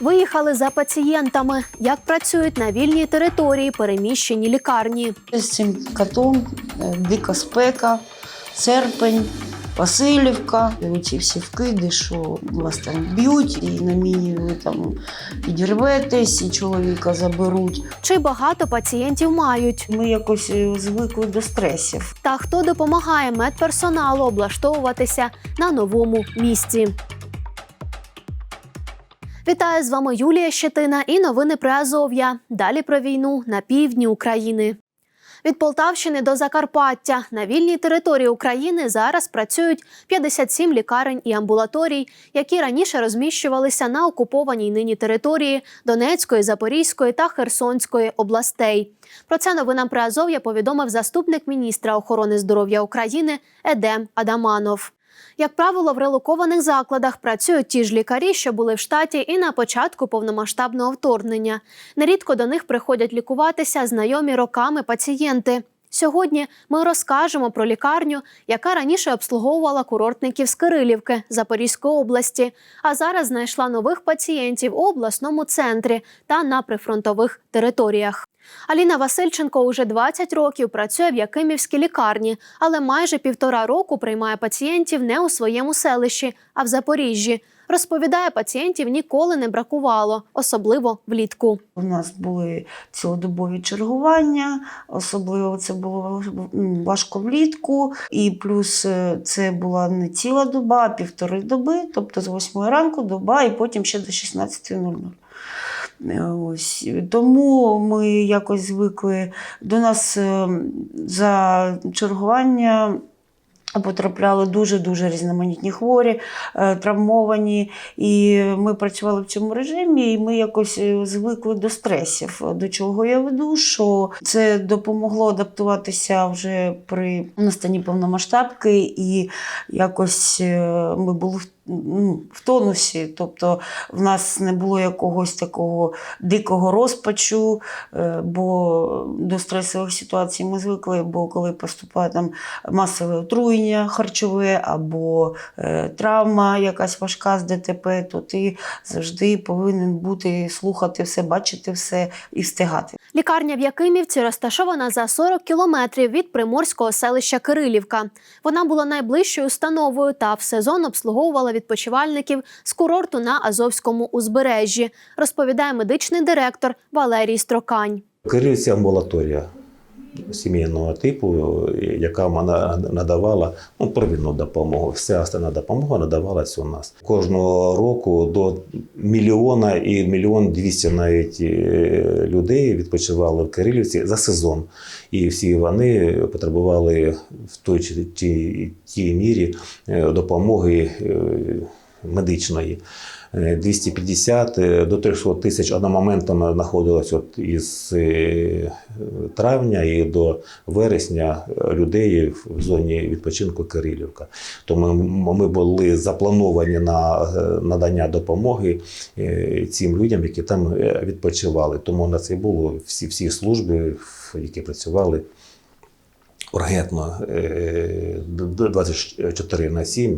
Виїхали за пацієнтами, як працюють на вільній території переміщені лікарні. З цим котом е, дика спека, серпень, Васильівка, ці всі вкиди, що вас там б'ють, і на міні ви там підірветесь, і чоловіка заберуть. Чи багато пацієнтів мають? Ми якось е, звикли до стресів. Та хто допомагає медперсоналу облаштовуватися на новому місці? Вітаю з вами Юлія Щетина і новини про Азов'я. Далі про війну на півдні України. Від Полтавщини до Закарпаття на вільній території України зараз працюють 57 лікарень і амбулаторій, які раніше розміщувалися на окупованій нині території Донецької, Запорізької та Херсонської областей. Про це новинам при Азов'я повідомив заступник міністра охорони здоров'я України Едем Адаманов. Як правило, в релокованих закладах працюють ті ж лікарі, що були в штаті і на початку повномасштабного вторгнення. Нерідко до них приходять лікуватися знайомі роками пацієнти. Сьогодні ми розкажемо про лікарню, яка раніше обслуговувала курортників з Кирилівки Запорізької області, а зараз знайшла нових пацієнтів у обласному центрі та на прифронтових територіях. Аліна Васильченко уже 20 років працює в Якимівській лікарні, але майже півтора року приймає пацієнтів не у своєму селищі, а в Запоріжжі. Розповідає, пацієнтів ніколи не бракувало, особливо влітку. У нас були цілодобові чергування, особливо це було важко влітку. І плюс е, це була не ціла доба, а півтори доби, тобто з 8 ранку доба, і потім ще до 16.00. Е, Ось тому ми якось звикли до нас е, за чергування. Потрапляли дуже дуже різноманітні хворі, е, травмовані, і ми працювали в цьому режимі, і ми якось звикли до стресів. До чого я веду, що це допомогло адаптуватися вже при настанні повномасштабки, і якось ми були в в тонусі, тобто в нас не було якогось такого дикого розпачу, е, бо до стресових ситуацій ми звикли, бо коли поступає там масове отруєння харчове або е, травма якась важка з ДТП, то ти завжди повинен бути, слухати все, бачити все і встигати. Лікарня в Якимівці розташована за 40 кілометрів від приморського селища Кирилівка. Вона була найближчою установою та в сезон обслуговувала відпочивальників з курорту на Азовському узбережжі, розповідає медичний директор Валерій Строкань. Керується амбулаторія сімейного типу, яка надавала ну, первинну допомогу. Вся остальна допомога надавалась у нас. Кожного року до мільйона і мільйон двісті навіть е, людей відпочивали в Кирилівці за сезон. І всі вони потребували в той чи тій, тій мірі е, допомоги е, медичної. Е, 250 е, до 300 тисяч одномоментно знаходилось от із е, травня і до вересня людей в зоні відпочинку Кирилівка. Тому ми були заплановані на е, надання допомоги е, цим людям, які там е, відпочивали. Тому на це було всі, всі служби, які працювали ургентно е, 24 на 7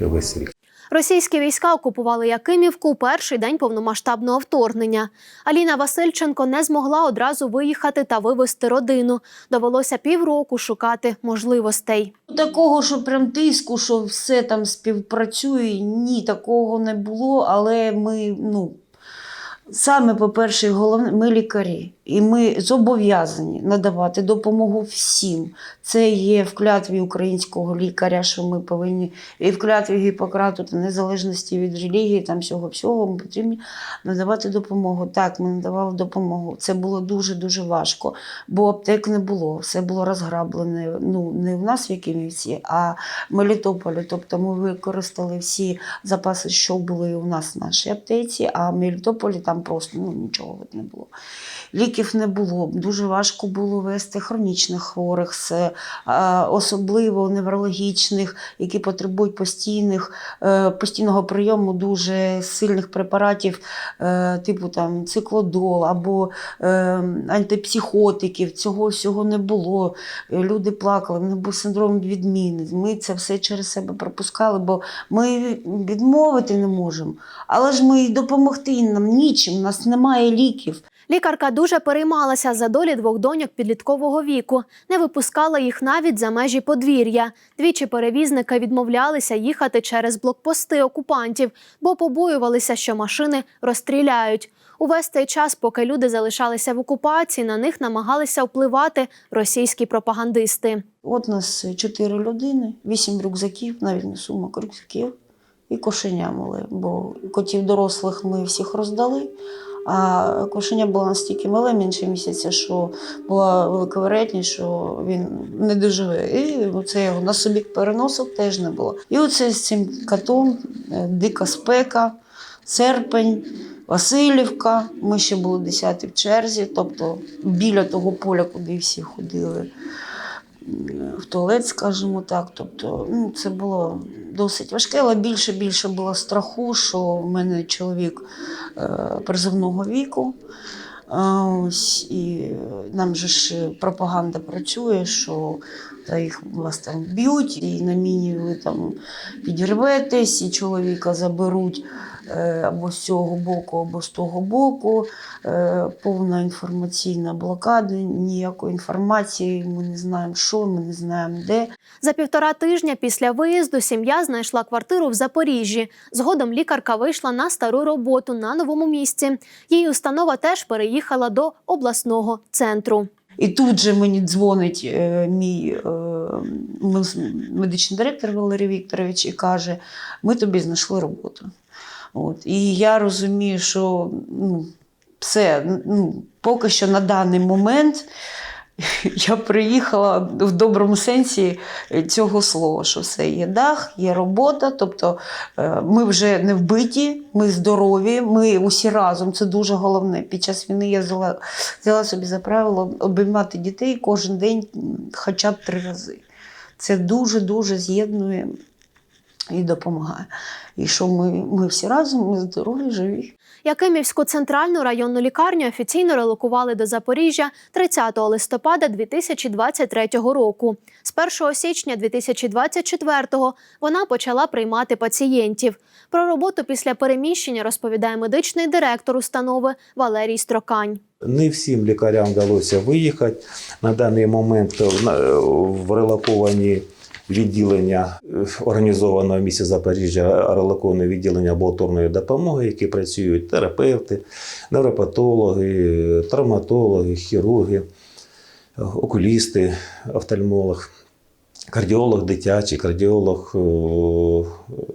і весь рік. Російські війська окупували Якимівку у перший день повномасштабного вторгнення. Аліна Васильченко не змогла одразу виїхати та вивезти родину. Довелося півроку шукати можливостей. Такого, що прям тиску, що все там співпрацює, ні, такого не було, але ми, ну, саме, по-перше, головне, ми лікарі, і ми зобов'язані надавати допомогу всім. Це є в клятві українського лікаря, що ми повинні, і в клятві Гіппократу, та незалежності від релігії, там всього всього, ми потрібні надавати допомогу. Так, ми надавали допомогу. Це було дуже-дуже важко, бо аптек не було, все було розграблене. Ну, не в нас в Якимівці, а в Мелітополі. Тобто ми використали всі запаси, що були у нас в нашій аптеці, а в Мелітополі там просто ну, нічого не було. Ліків не було. Дуже важко було вести хронічних хворих, е, особливо неврологічних, які потребують постійних, е, постійного прийому дуже сильних препаратів, е, типу там циклодол або антипсихотиків. Цього всього не було. Люди плакали, них був синдром відміни. Ми це все через себе пропускали, бо ми відмовити не можемо. Але ж ми допомогти нам нічим, у нас немає ліків. Лікарка дуже переймалася за долі двох доньок підліткового віку, не випускала їх навіть за межі подвір'я. Двічі перевізники відмовлялися їхати через блокпости окупантів, бо побоювалися, що машини розстріляють. Увесь цей час, поки люди залишалися в окупації, на них намагалися впливати російські пропагандисти. От нас чотири людини, вісім рюкзаків, навіть не сумок рюкзаків, і кошеня мали. Бо котів дорослих ми всіх роздали. А кошеня було настільки мале, менше місяця, що була велика вероятність, що він не доживе. І це його на собі переносив теж не було. І оце з цим котом е, дика спека, серпень, Васильівка. Ми ще були десяті в черзі, тобто біля того поля, куди всі ходили в туалет, скажімо так. Тобто, ну, це було досить важке, але більше більше було страху, що в мене чоловік е, призовного віку. Ось, і нам же ж пропаганда працює, що та їх вас там б'ють, і на міні ви там підірветесь, і чоловіка заберуть або з цього боку, або з того боку. Е, Повна інформаційна блокада, ніякої інформації, ми не знаємо, що, ми не знаємо де. За півтора тижня після виїзду сім'я знайшла квартиру в Запоріжжі. Згодом лікарка вийшла на стару роботу на новому місці. Її установа теж переїхала до обласного центру. І тут же мені дзвонить е, мій е, медичний директор Валерій Вікторович і каже: ми тобі знайшли роботу. От. І я розумію, що ну, все, ну, поки що на даний момент я приїхала в доброму сенсі цього слова, що все є дах, є робота. Тобто е, ми вже не вбиті, ми здорові, ми усі разом. Це дуже головне. Під час війни я взяла, взяла собі за правило обіймати дітей кожен день хоча б три рази. Це дуже-дуже з'єднує і допомагає. І що ми, ми всі разом, ми здорові, живі. Якимівську центральну районну лікарню офіційно релокували до Запоріжжя 30 листопада 2023 року. З 1 січня 2024 вона почала приймати пацієнтів. Про роботу після переміщення розповідає медичний директор установи Валерій Строкань. Не всім лікарям вдалося виїхати. На даний момент в на- в релоковані відділення е, організованого в місті Запоріжжя релоковане відділення амбулаторної допомоги, які працюють терапевти, невропатологи, травматологи, хірурги, окулісти, офтальмолог. Кардіолог дитячий, кардіолог е,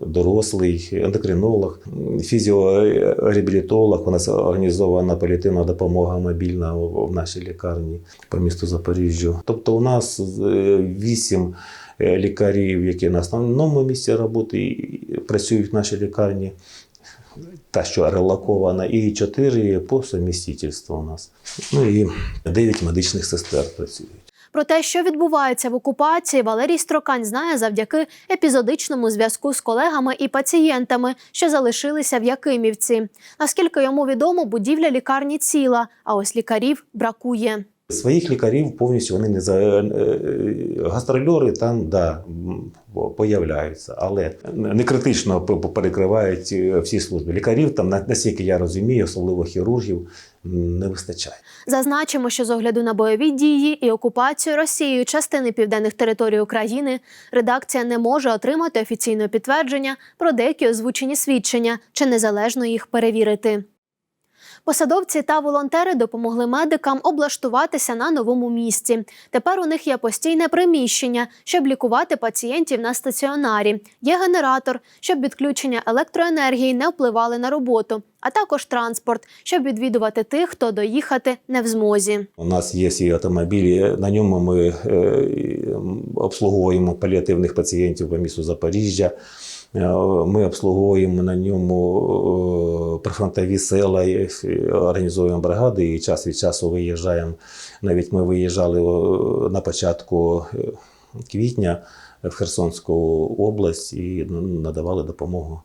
дорослий, ендокринолог, фізіореабілітолог. У нас організована паліативна допомога мобільна в нашій лікарні по місту Запоріжжю. Тобто у нас е, вісім лікарів, які на основному місці роботи працюють в нашій лікарні. Та, що релокована, і чотири по сумістительству у нас. Ну і дев'ять медичних сестер працюють. Про те, що відбувається в окупації, Валерій Строкань знає завдяки епізодичному зв'язку з колегами і пацієнтами, що залишилися в Якимівці. Наскільки йому відомо, будівля лікарні ціла, а ось лікарів бракує. Своїх лікарів повністю вони не за е, е, гастрольори там да, появляються, але не критично перекривають е, всі служби. Лікарів там, на- наскільки я розумію, особливо хірургів, не вистачає. Зазначимо, що з огляду на бойові дії і окупацію Росією частини південних територій України редакція не може отримати офіційного підтвердження про деякі озвучені свідчення чи незалежно їх перевірити. Посадовці та волонтери допомогли медикам облаштуватися на новому місці. Тепер у них є постійне приміщення, щоб лікувати пацієнтів на стаціонарі. Є генератор, щоб відключення електроенергії не впливали на роботу, а також транспорт, щоб відвідувати тих, хто доїхати не в змозі. У нас є свій автомобіль, на ньому ми е, обслуговуємо паліативних пацієнтів по місту Запоріжжя. Е, Ми обслуговуємо на ньому е, прифронтові села і е, організовуємо бригади і час від часу виїжджаємо. Навіть ми виїжджали на початку е, квітня в Херсонську область і надавали допомогу,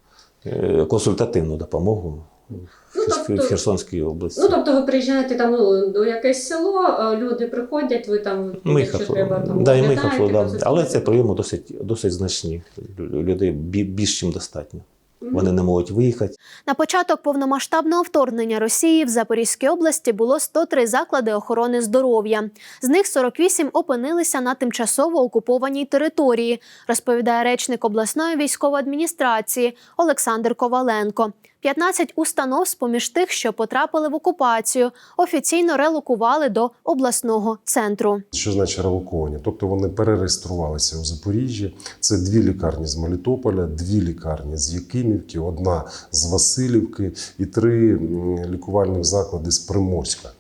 е, консультативну допомогу Ну, тобто- в Херсонській області. Ну, тобто ви приїжджаєте там ну, до якесь село, люди приходять, ви там, якщо Михав, треба, там да, і да. але це прийоми досить, досить значні. Людей бі- більш чим достатньо. Вони не можуть виїхати. На початок повномасштабного вторгнення Росії в Запорізькій області було 103 заклади охорони здоров'я. З них 48 опинилися на тимчасово окупованій території, розповідає речник обласної військової адміністрації Олександр Коваленко. 15 установ з поміж тих, що потрапили в окупацію, офіційно релокували до обласного центру. Що значить релоковані? Тобто вони перереєструвалися у Запоріжжі. Це дві лікарні з Мелітополя, дві лікарні з Якимівки, одна з Васильівки і три лікувальних заклади з Приморська.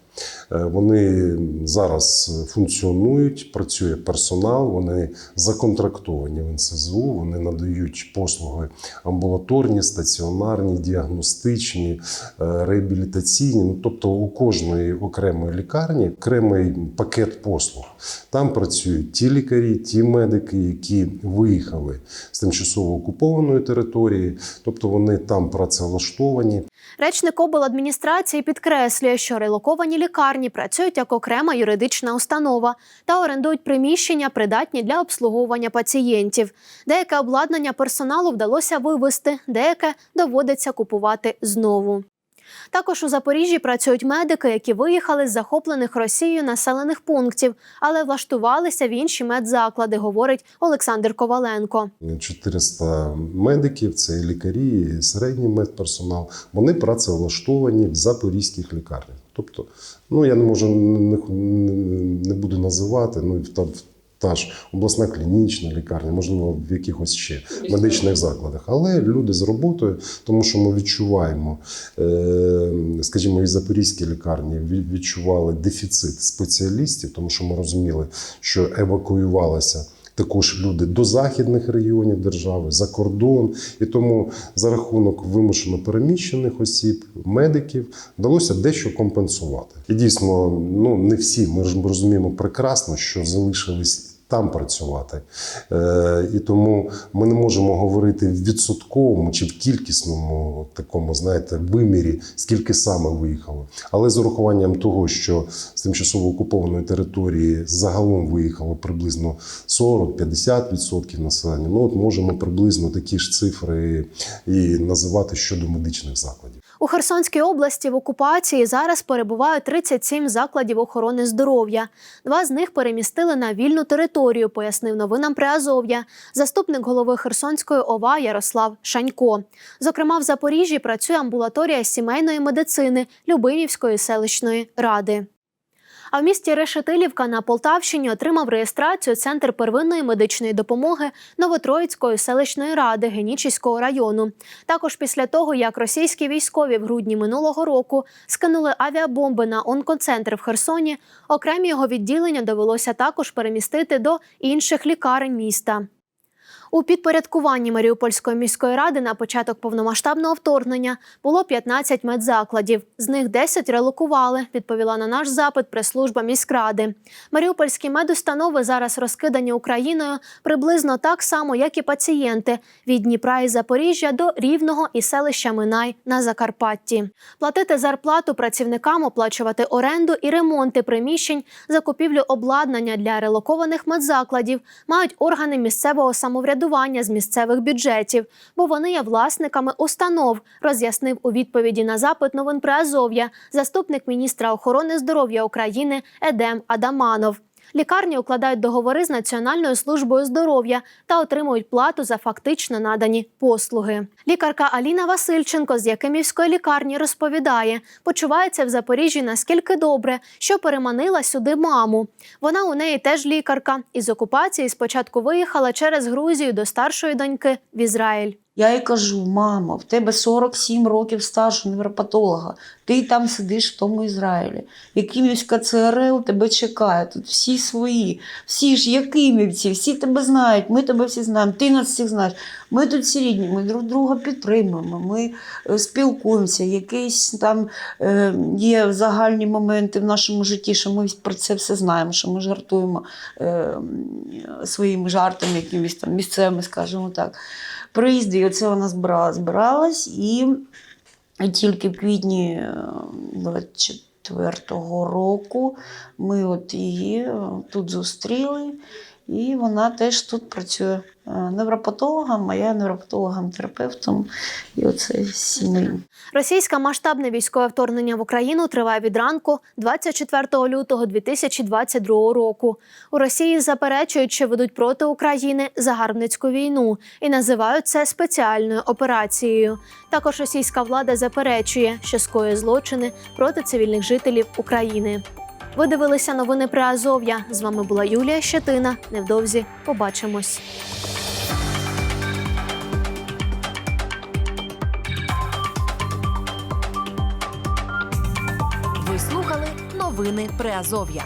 Е, Вони зараз функціонують, працює персонал, вони законтрактовані в НСЗУ, вони надають послуги амбулаторні, стаціонарні, діагностичні, е, реабілітаційні. Ну, тобто у кожної окремої лікарні окремий пакет послуг. Там працюють ті лікарі, ті медики, які виїхали з тимчасово окупованої території, тобто вони там працевлаштовані. Речник обладміністрації підкреслює, що релоковані лікарні працюють як окрема юридична установа та орендують приміщення, придатні для обслуговування пацієнтів. Деяке обладнання персоналу вдалося вивезти, деяке доводиться купувати знову. Також у Запоріжжі працюють медики, які виїхали з захоплених Росією населених пунктів, але влаштувалися в інші медзаклади, говорить Олександр Коваленко. 400 медиків, це і лікарі, і середній медперсонал. Вони працевлаштовані в запорізьких лікарнях. Тобто, ну я не можу не, не буду називати. Ну та, та ж обласна клінічна лікарня, можливо, в якихось ще медичних закладах. Але люди з роботою, тому що ми відчуваємо, е, скажімо, і запорізькі лікарні відчували дефіцит спеціалістів, тому що ми розуміли, що евакуювалися. Також люди до західних регіонів держави, за кордон, і тому за рахунок вимушено переміщених осіб, медиків вдалося дещо компенсувати. І дійсно, ну не всі ми ж розуміємо прекрасно, що залишились там працювати. Е, і тому ми не можемо говорити в відсотковому чи в кількісному такому, знаєте, вимірі, скільки саме виїхало. Але з урахуванням того, що з тимчасово окупованої території загалом виїхало приблизно 40-50% населення, ну от можемо приблизно такі ж цифри і називати щодо медичних закладів. У Херсонській області в окупації зараз перебувають 37 закладів охорони здоров'я. Два з них перемістили на вільну територію, пояснив новинам Приазов'я заступник голови Херсонської ОВА Ярослав Шанько. Зокрема, в Запоріжжі працює амбулаторія сімейної медицини Любимівської селищної ради. А в місті Решетилівка на Полтавщині отримав реєстрацію Центр первинної медичної допомоги Новотроїцької селищної ради Генічіського району. Також після того, як російські військові в грудні минулого року скинули авіабомби на онкоцентр в Херсоні, окремі його відділення довелося також перемістити до інших лікарень міста. У підпорядкуванні Маріупольської міської ради на початок повномасштабного вторгнення було 15 медзакладів. З них 10 релокували, відповіла на наш запит прес-служба міськради. Маріупольські медустанови зараз розкидані Україною приблизно так само, як і пацієнти від Дніпра і Запоріжжя до Рівного і селища Минай на Закарпатті. Платити зарплату працівникам, оплачувати оренду і ремонти приміщень, закупівлю обладнання для релокованих медзакладів мають органи місцевого самоврядування з місцевих бюджетів, бо вони є власниками установ, роз'яснив у відповіді на запит новин Приазов'я заступник міністра охорони здоров'я України Едем Адаманов. Лікарні укладають договори з Національною службою здоров'я та отримують плату за фактично надані послуги. Лікарка Аліна Васильченко з Якимівської лікарні розповідає, почувається в Запоріжжі наскільки добре, що переманила сюди маму. Вона у неї теж лікарка. Із окупації спочатку виїхала через Грузію до старшої доньки в Ізраїль. Я їй кажу: мамо, в тебе 47 років стажу невропатолога, ти там сидиш в тому Ізраїлі. Якимось КЦРЛ тебе чекає, тут всі свої, всі ж якимівці, всі тебе знають, ми тебе всі знаємо, ти нас всіх знаєш. Ми тут всі рідні, ми друг друга підтримуємо, ми е, спілкуємося, якісь там е, є загальні моменти в нашому житті, що ми про це все знаємо, що ми жартуємо е, своїми жартами, якимись там місцевими, скажімо так. Приїзди, і оце вона збирала, збиралась, і тільки в квітні е, 24-го року ми от її е, тут зустріли, і вона теж тут працює е, невропатологом, а я невропатологом-терапевтом. І оце сім'ї. Російське масштабне військове вторгнення в Україну триває від ранку 24 лютого 2022 року. У Росії заперечують, що ведуть проти України загарбницьку війну і називають це спеціальною операцією. Також російська влада заперечує, що скоює злочини проти цивільних жителів України. Ви дивилися новини про Азов'я. З вами була Юлія Щетина. Невдовзі побачимось. Ви слухали новини Приазов'я.